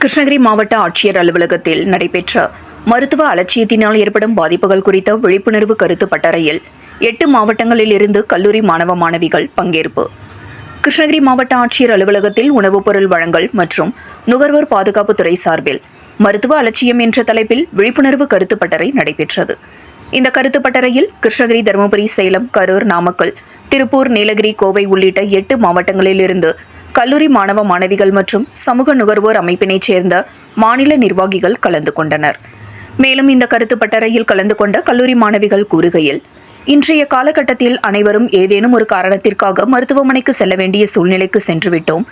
கிருஷ்ணகிரி மாவட்ட ஆட்சியர் அலுவலகத்தில் நடைபெற்ற மருத்துவ அலட்சியத்தினால் ஏற்படும் பாதிப்புகள் குறித்த விழிப்புணர்வு கருத்து பட்டறையில் எட்டு மாவட்டங்களில் இருந்து கல்லூரி மாணவ மாணவிகள் பங்கேற்பு. கிருஷ்ணகிரி மாவட்ட ஆட்சியர் அலுவலகத்தில் உணவுப் பொருள் வழங்கல் மற்றும் நுகர்வோர் பாதுகாப்புத்துறை சார்பில் மருத்துவ அலட்சியம் என்ற தலைப்பில் விழிப்புணர்வு கருத்து பட்டறை நடைபெற்றது. இந்த கருத்து பட்டறையில் கிருஷ்ணகிரி தருமபுரி சேலம் கரூர் நாமக்கல் திருப்பூர் நீலகிரி கோவை உள்ளிட்ட எட்டு மாவட்டங்களில் இருந்து கல்லூரி மாணவ மாணவிகள் மற்றும் சமூக நுகர்வோர் அமைப்பினைச் சேர்ந்த மாநில நிர்வாகிகள் கலந்து கொண்டனர். மேலும் இந்த கருத்து பட்டறையில் கலந்து கொண்ட கல்லூரி மாணவிகள் கூறுகையில் இன்றைய காலகட்டத்தில் அனைவரும் ஏதேனும் ஒரு காரணத்திற்காக மருத்துவமனைக்கு செல்ல வேண்டிய சூழ்நிலைக்கு சென்றுவிட்டோம்.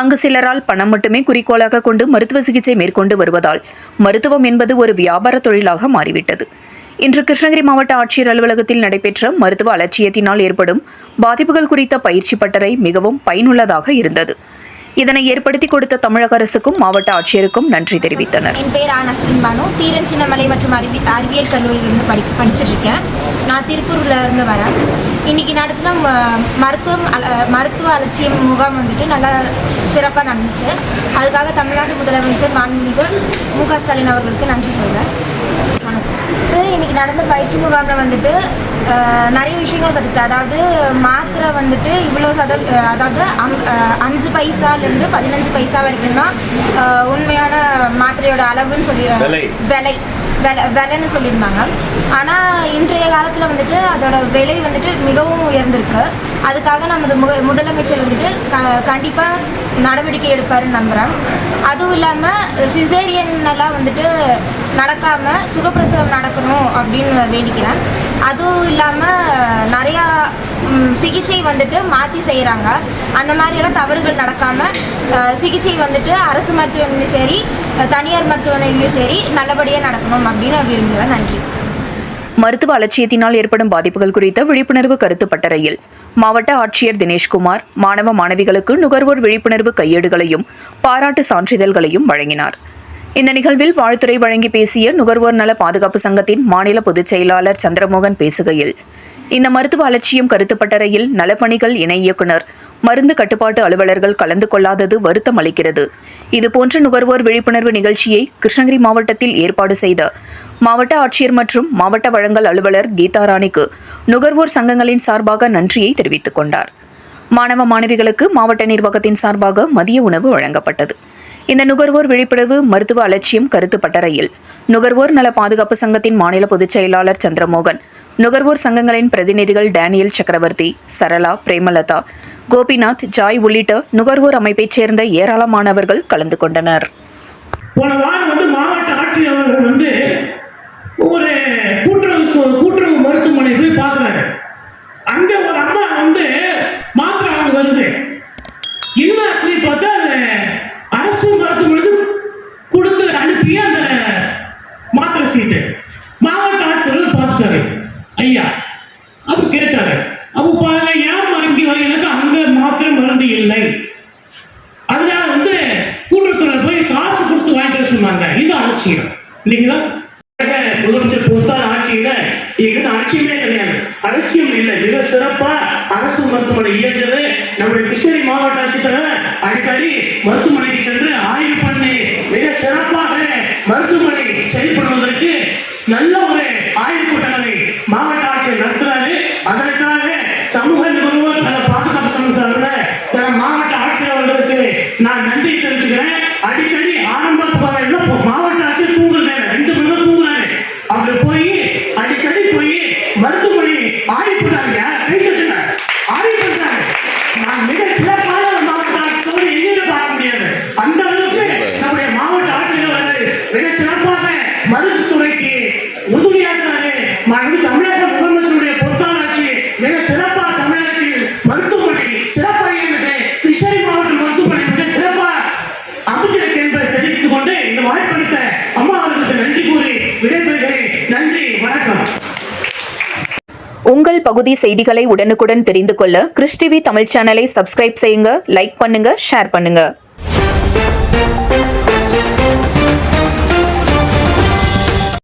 அங்கு சிலரால் பணம் மட்டுமே குறிக்கோளாக கொண்டு மருத்துவ சிகிச்சை மேற்கொண்டு வருவதால் மருத்துவம் என்பது ஒரு வியாபார தொழிலாக மாறிவிட்டது. இன்று கிருஷ்ணகிரி மாவட்ட ஆட்சியர் அலுவலகத்தில் நடைபெற்ற மருத்துவ அலட்சியத்தினால் ஏற்படும் பாதிப்புகள் குறித்த பயிற்சி பட்டறை மிகவும் பயனுள்ளதாக இருந்தது. இதனை ஏற்படுத்தி கொடுத்த தமிழக அரசுக்கும் மாவட்ட ஆட்சியருக்கும் நன்றி தெரிவித்தனர். என் பேர் ஆனஸ்டின் ஸ்ரீமானு. தீரன் சின்னமலை மற்றும் அறிவி அறிவியல் கல்லூரியிலிருந்து படி படிச்சுட்டு இருக்கேன் நான் திருப்பூர்ல இருந்து வரேன். இன்னைக்கு நடத்தின ம- மருத்துவம் அல- மருத்துவ அலட்சியம் முகாம் வந்துட்டு நல்லா சிறப்பாக நடந்துச்சு. அதுக்காக தமிழ்நாடு முதலமைச்சர் மாண்புமிகு மு க ஸ்டாலின் அவர்களுக்கு நன்றி சொல்கிறேன் இன்னைக்கு நடந்த பயிற்சி முகாமில் வந்துட்டு நிறைய விஷயங்கள் கற்றுக்கிட்டேன் அதாவது மாத்திரை வந்துட்டு இவ்வளோ சத அதாவது அஞ்சு பைசாலேருந்து பதினஞ்சு பைசா வரைக்கும் தான் உண்மையான மாத்திரையோட அளவுன்னு சொல்லி விலை. விலை. விலை விலைன்னு சொல்லியிருந்தாங்க. ஆனால் இன்றைய காலத்தில் வந்துட்டு அதோட விலை வந்துட்டு மிகவும் உயர்ந்திருக்கு. அதுக்காக நமது முக முதலமைச்சர் வந்துட்டு க கண்டிப்பாக நடவடிக்கை எடுப்பாருன்னு நம்புகிறேன் அதுவும் இல்லாமல் சிசேரியன் எல்லாம் வந்துட்டு நடக்காமல் சுகப்பிரசவம் நடக்கணும் அப்படின்னு வேண்டிக்கிறேன். அதுவும் இல்லாமல் நிறையா சிகிச்சை வந்துட்டு மாற்றி செய்கிறாங்க அந்த மாதிரியெல்லாம் தவறுகள் நடக்காமல் சிகிச்சை வந்துட்டு அரசு மருத்துவமனையும் சரி தனியார் மருத்துவமனையிலும் சரி நல்லபடியாக நடக்கணும் அப்படின்னு விரும்புகிறேன். நன்றி. மருத்துவ அலட்சியத்தினால் ஏற்படும் பாதிப்புகள் குறித்த விழிப்புணர்வு கருத்து பட்டறையில் மாவட்ட ஆட்சியர் தினேஷ்குமார் மாணவ மாணவிகளுக்கு நுகர்வோர் விழிப்புணர்வு கையேடுகளையும் பாராட்டு சான்றிதழ்களையும் வழங்கினார். இந்த நிகழ்வில் வாழ்த்துறை வழங்கி பேசிய நுகர்வோர் நல பாதுகாப்பு சங்கத்தின் மாநில பொதுச் செயலாளர் சந்திரமோகன் பேசுகையில் இந்த மருத்துவ அலட்சியம் கருத்துப்பட்டறையில் நலப்பணிகள் இணை இயக்குனர் மருந்து கட்டுப்பாட்டு அலுவலர்கள் கலந்து கொள்ளாதது வருத்தம் அளிக்கிறது. இதுபோன்ற நுகர்வோர் விழிப்புணர்வு நிகழ்ச்சியை கிருஷ்ணகிரி மாவட்டத்தில் ஏற்பாடு செய்த மாவட்ட ஆட்சியர் மற்றும் மாவட்ட வழங்கல் அலுவலர் கீதா ராணிக்கு நுகர்வோர் சங்கங்களின் சார்பாக நன்றியை தெரிவித்துக் கொண்டார். மாணவ மாணவிகளுக்கு மாவட்ட நிர்வாகத்தின் சார்பாக மதிய உணவு வழங்கப்பட்டது. இந்த நுகர்வோர் விழிப்புணர்வு மருத்துவ அலட்சியம் கருத்து பட்டறையில் நுகர்வோர் நல பாதுகாப்பு சங்கத்தின் மாநில பொதுச் செயலாளர் சந்திரமோகன் நுகர்வோர் சங்கங்களின் பிரதிநிதிகள் டேனியல் சக்கரவர்த்தி சரளா பிரேமலதா கோபிநாத் ஜாய் உள்ளிட்ட நுகர்வோர் அமைப்பைச் சேர்ந்த ஏராளமானவர்கள் கலந்து கொண்டனர். போன வாரம் வந்து மாவட்ட ஆட்சியாளர்கள் வந்து ஒரு கூட்டுறவு கூட்டுறவு மருத்துவமனை போய் பார்க்குறாங்க அங்கே ஒரு அம்மா வந்து சீட்டு மாவட்ட ஆட்சியர் பார்த்துட்டாரு. ஐயா அப்ப கேட்டாரு அப்ப பாருங்க ஏன் வாங்கி வரீங்க அங்க மாத்திரம் மருந்து இல்லை. அதனால வந்து கூட்டத்துல போய் காசு கொடுத்து வாங்கிட்டு சொன்னாங்க. இது அலட்சியம். இல்லைங்களா? முதலமைச்சர் பொறுத்தால் ஆட்சியில இங்க அலட்சியமே கிடையாது. அலட்சியம் இல்லை. மிக சிறப்பா அரசு மருத்துவமனை இயங்குது. நம்முடைய கிருஷ்ணகிரி மாவட்ட ஆட்சித்தலைவர் அடிக்கடி மருத்துவமனைக்கு சென்று ஆய்வு பண்ணி மிக சிறப்பாக மருத்துவமனை செயல்படுவதற்கு நல்ல ஒரு ஆய்வு கூட்டங்களை மாவட்ட ஆட்சியர் நடத்துறாரு. அதற்காக சமூக நிபுணர் பல பாதுகாப்பு சங்கம் மாவட்ட ஆட்சியர் அவர்களுக்கு நான் நன்றி தெரிவிச்சுக்கிறேன். அடிக்கடி ஆரம்ப சுகாதார மாவட்ட ஆட்சியர் தூங்குறது ரெண்டு மணி தான் தூங்குறாங்க போய் அடிக்கடி போய் மருத்துவமனை ஆய்வு பண்ணாங்க கை தட்டுங்க ஆய்வு பண்றாங்க நான் மிக சிறப்பான ஒரு மாவட்ட ஆட்சியர் எங்கேயுமே பார்க்க முடியாது அந்த அளவுக்கு நம்முடைய மாவட்ட ஆட்சியர் அவர்கள் மிக சிறப்பாக மருத்துவத்துறைக்கு உதவியாகிறாரு மறுபடி தமிழக முதலமைச்சருடைய பொறுப்பாளராட்சி மிக சிறப்பாக தமிழகத்தில் மருத்துவமனை சிறப்பாக இயங்குது கிருஷ்ணகிரி மாவட்ட மருத்துவமனை மிக சிறப்பாக அமைச்சிருக்கு என்பதை தெரிவித்துக் கொண்டு இந்த வாய்ப்பளித்த அம்மா அவர்களுக்கு நன்றி கூறி விடைபெறுகிறேன். நன்றி வணக்கம். உங்கள் பகுதி செய்திகளை உடனுக்குடன் தெரிந்து கொள்ள கிறிஸ்டிவி தமிழ் சேனலை சப்ஸ்கிரைப் செய்யுங்க லைக் பண்ணுங்க ஷேர் பண்ணுங்க.